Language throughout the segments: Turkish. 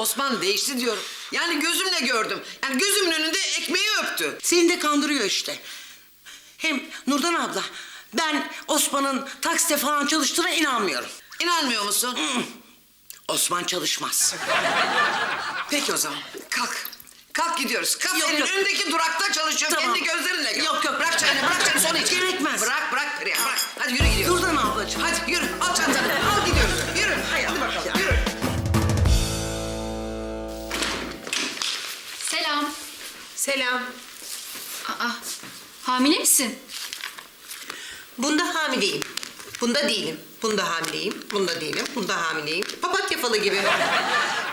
Osman değişti diyorum. Yani gözümle gördüm. Yani gözümün önünde ekmeği öptü. Seni de kandırıyor işte. Hem Nurdan abla ben Osman'ın taksite falan çalıştığına inanmıyorum. İnanmıyor musun? Osman çalışmaz. Peki o zaman kalk. Kalk gidiyoruz. Kafenin yok. önündeki durakta çalışıyor. Tamam. Kendi gözlerinle gör. Yok, yok. Bırak çayını bırak çayını sonra iç. Gerekmez. Bırak bırak Perihan bırak. Hadi yürü gidiyoruz. Nurdan ablacığım. Hadi yürü al çantanı Selam. Aa, hamile misin? Bunda hamileyim. Bunda değilim. Bunda hamileyim. Bunda değilim. Bunda hamileyim. Papatya falı gibi.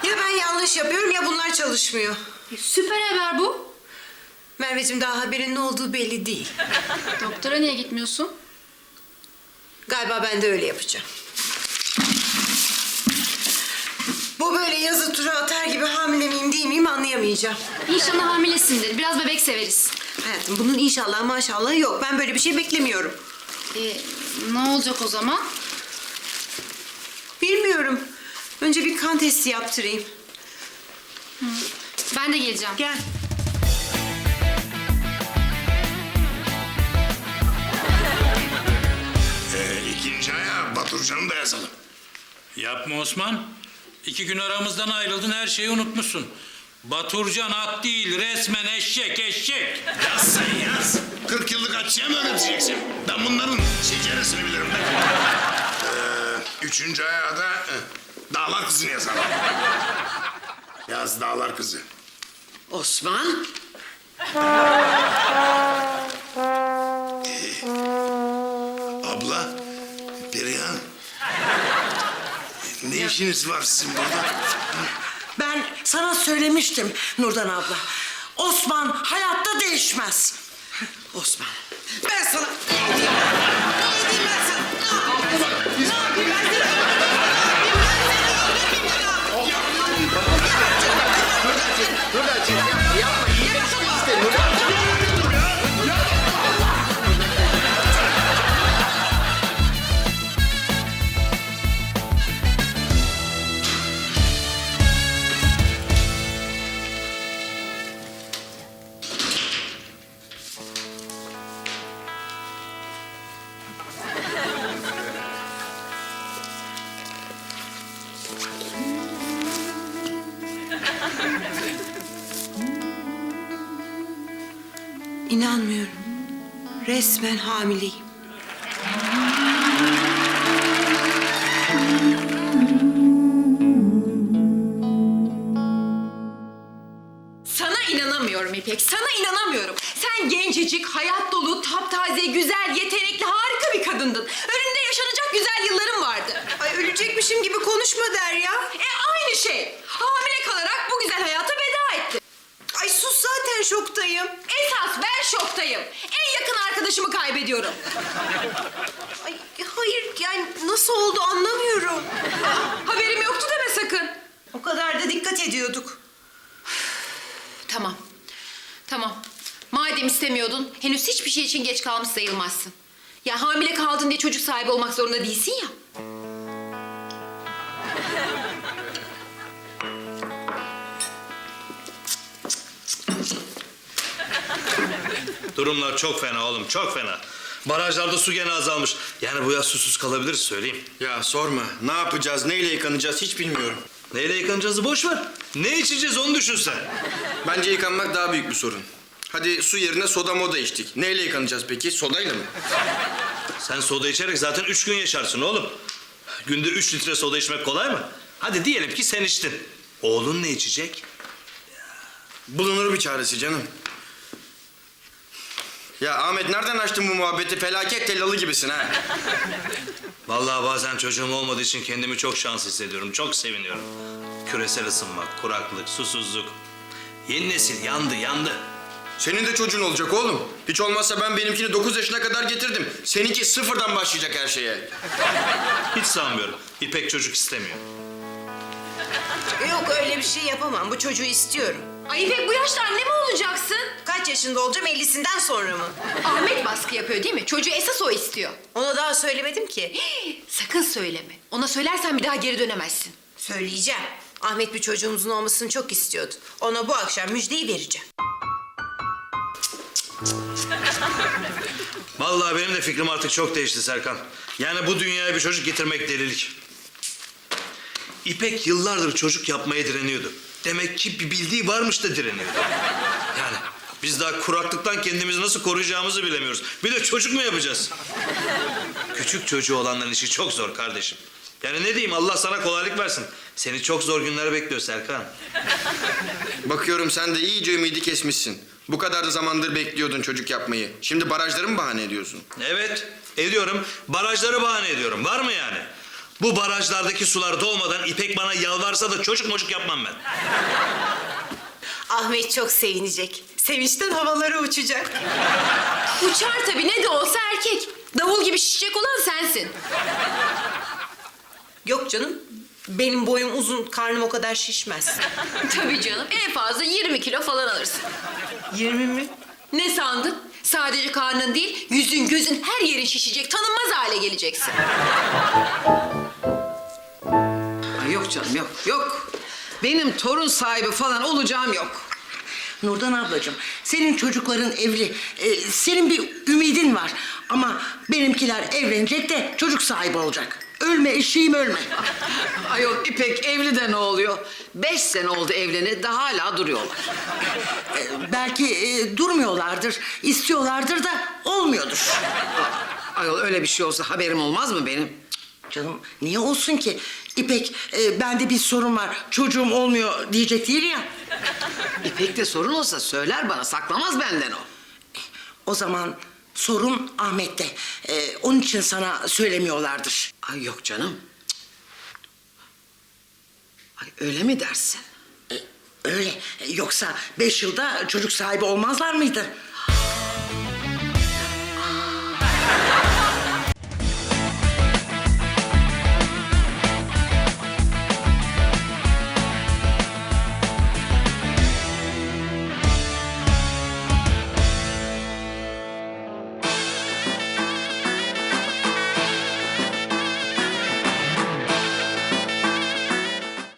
ya ben yanlış yapıyorum ya bunlar çalışmıyor. E, Süper haber bu. Merveciğim daha haberin ne olduğu belli değil. Doktora niye gitmiyorsun? Galiba ben de öyle yapacağım. Bu böyle yazı tura atar gibi hamile miyim değil miyim anlayamayacağım. İnşallah hamilesindir. Biraz bebek severiz. Hayatım bunun inşallah maşallah yok. Ben böyle bir şey beklemiyorum. E, ne olacak o zaman? Bilmiyorum. Önce bir kan testi yaptırayım. Ben de geleceğim. Gel. Ee, ikinci aya Baturcan'ı da yazalım. Yapma Osman. İki gün aramızdan ayrıldın her şeyi unutmuşsun. Baturcan at değil resmen eşek eşek. Yaz sen yaz. 40 yıllık atçıya mı öğreteceksin? Ben bunların şekeresini bilirim ben. Ee, üçüncü aya da eh, Dağlar Kızı'nı yazalım. Yaz Dağlar Kızı. Osman. Abla, Perihan. İşiniz var sizin burada? Ben sana söylemiştim Nurdan abla. Osman hayatta değişmez. Osman. Ben sana İnanmıyorum. Resmen hamileyim. Sana inanamıyorum İpek, sana inanamıyorum. Sen gencecik, hayat dolu, taptaze, güzel, yetenekli, harika bir kadındın. Önünde yaşanacak güzel yılların vardı. Ay ölecekmişim gibi konuşma Derya. E aynı şey. Hamile kalarak bu güzel hayata veda etti. Ay sus zaten şoktayım. Şoktayım. En yakın arkadaşımı kaybediyorum. Ay hayır yani nasıl oldu anlamıyorum. Haberim yoktu deme sakın. O kadar da dikkat ediyorduk. Tamam. Tamam. Madem istemiyordun, henüz hiçbir şey için geç kalmış sayılmazsın. Ya hamile kaldın diye çocuk sahibi olmak zorunda değilsin ya. Durumlar çok fena oğlum çok fena. Barajlarda su gene azalmış. Yani bu yaz susuz kalabiliriz söyleyeyim. Ya sorma. Ne yapacağız, neyle yıkanacağız hiç bilmiyorum. Neyle yıkanacağızı boş ver. Ne içeceğiz onu düşün sen. Bence yıkanmak daha büyük bir sorun. Hadi su yerine soda moda içtik. Neyle yıkanacağız peki? Sodayla mı? Sen soda içerek zaten üç gün yaşarsın oğlum. Günde üç litre soda içmek kolay mı? Hadi diyelim ki sen içtin. Oğlun ne içecek? Bulunur bir çaresi canım. Ya Ahmet nereden açtın bu muhabbeti? Felaket tellalı gibisin ha. Vallahi bazen çocuğum olmadığı için kendimi çok şanslı hissediyorum. Çok seviniyorum. Küresel ısınma, kuraklık, susuzluk. Yeni nesil yandı, yandı. Senin de çocuğun olacak oğlum. Hiç olmazsa ben benimkini 9 yaşına kadar getirdim. Seninki sıfırdan başlayacak her şeye. Hiç sanmıyorum. İpek çocuk istemiyor. Yok öyle bir şey yapamam. Bu çocuğu istiyorum. Ay İpek bu yaşta anne mi olacaksın? Kaç yaşında olacağım 50'sinden sonra mı? Ahmet baskı yapıyor değil mi? Çocuğu esas o istiyor. Ona daha söylemedim ki. Sakın söyleme. Ona söylersen bir daha geri dönemezsin. Söyleyeceğim. Ahmet bir çocuğumuzun olmasını çok istiyordu. Ona bu akşam müjdeyi vereceğim. Vallahi benim de fikrim artık çok değişti Serkan. Yani bu dünyaya bir çocuk getirmek delilik. İpek yıllardır çocuk yapmaya direniyordu. Demek ki bir bildiği varmış da direniyordu. Biz daha kuraklıktan kendimizi nasıl koruyacağımızı bilemiyoruz. Bir de çocuk mu yapacağız? Küçük çocuğu olanların işi çok zor kardeşim. Yani ne diyeyim Allah sana kolaylık versin. Seni çok zor günler bekliyor Serkan. Bakıyorum sen de iyice ümidi kesmişsin. Bu kadar da zamandır bekliyordun çocuk yapmayı. Şimdi barajları mı bahane ediyorsun? Evet, ediyorum. Barajları bahane ediyorum. Var mı yani? Bu barajlardaki sular dolmadan İpek bana yalvarsa da çocuk mocuk yapmam ben. Ahmet çok sevinecek. Sevinçten havalara uçacak. Uçar tabii ne de olsa erkek. Davul gibi şişecek olan sensin. Yok canım. Benim boyum uzun, karnım o kadar şişmez. tabii canım en fazla 20 kilo falan alırsın. 20 mi? Ne sandın? Sadece karnın değil, yüzün, gözün, her yerin şişecek, tanınmaz hale geleceksin. Ay yok canım yok yok. Benim torun sahibi falan olacağım yok. Nurdan ablacığım, senin çocukların evli. Ee, senin bir ümidin var. Ama benimkiler evlenecek de çocuk sahibi olacak. Ölme eşeğim ölme. Ayol İpek evli de ne oluyor? Beş sene oldu evleni de hala duruyorlar. Ee, belki e, durmuyorlardır, istiyorlardır da olmuyordur. Ayol öyle bir şey olsa haberim olmaz mı benim? Canım niye olsun ki? İpek e, bende bir sorun var, çocuğum olmuyor diyecek değil ya. İpek'te sorun olsa söyler bana saklamaz benden o. O zaman sorun Ahmet'te. Ee, onun için sana söylemiyorlardır. Ay yok canım. Cık. Ay öyle mi dersin? Öyle. Yoksa beş yılda çocuk sahibi olmazlar mıydı?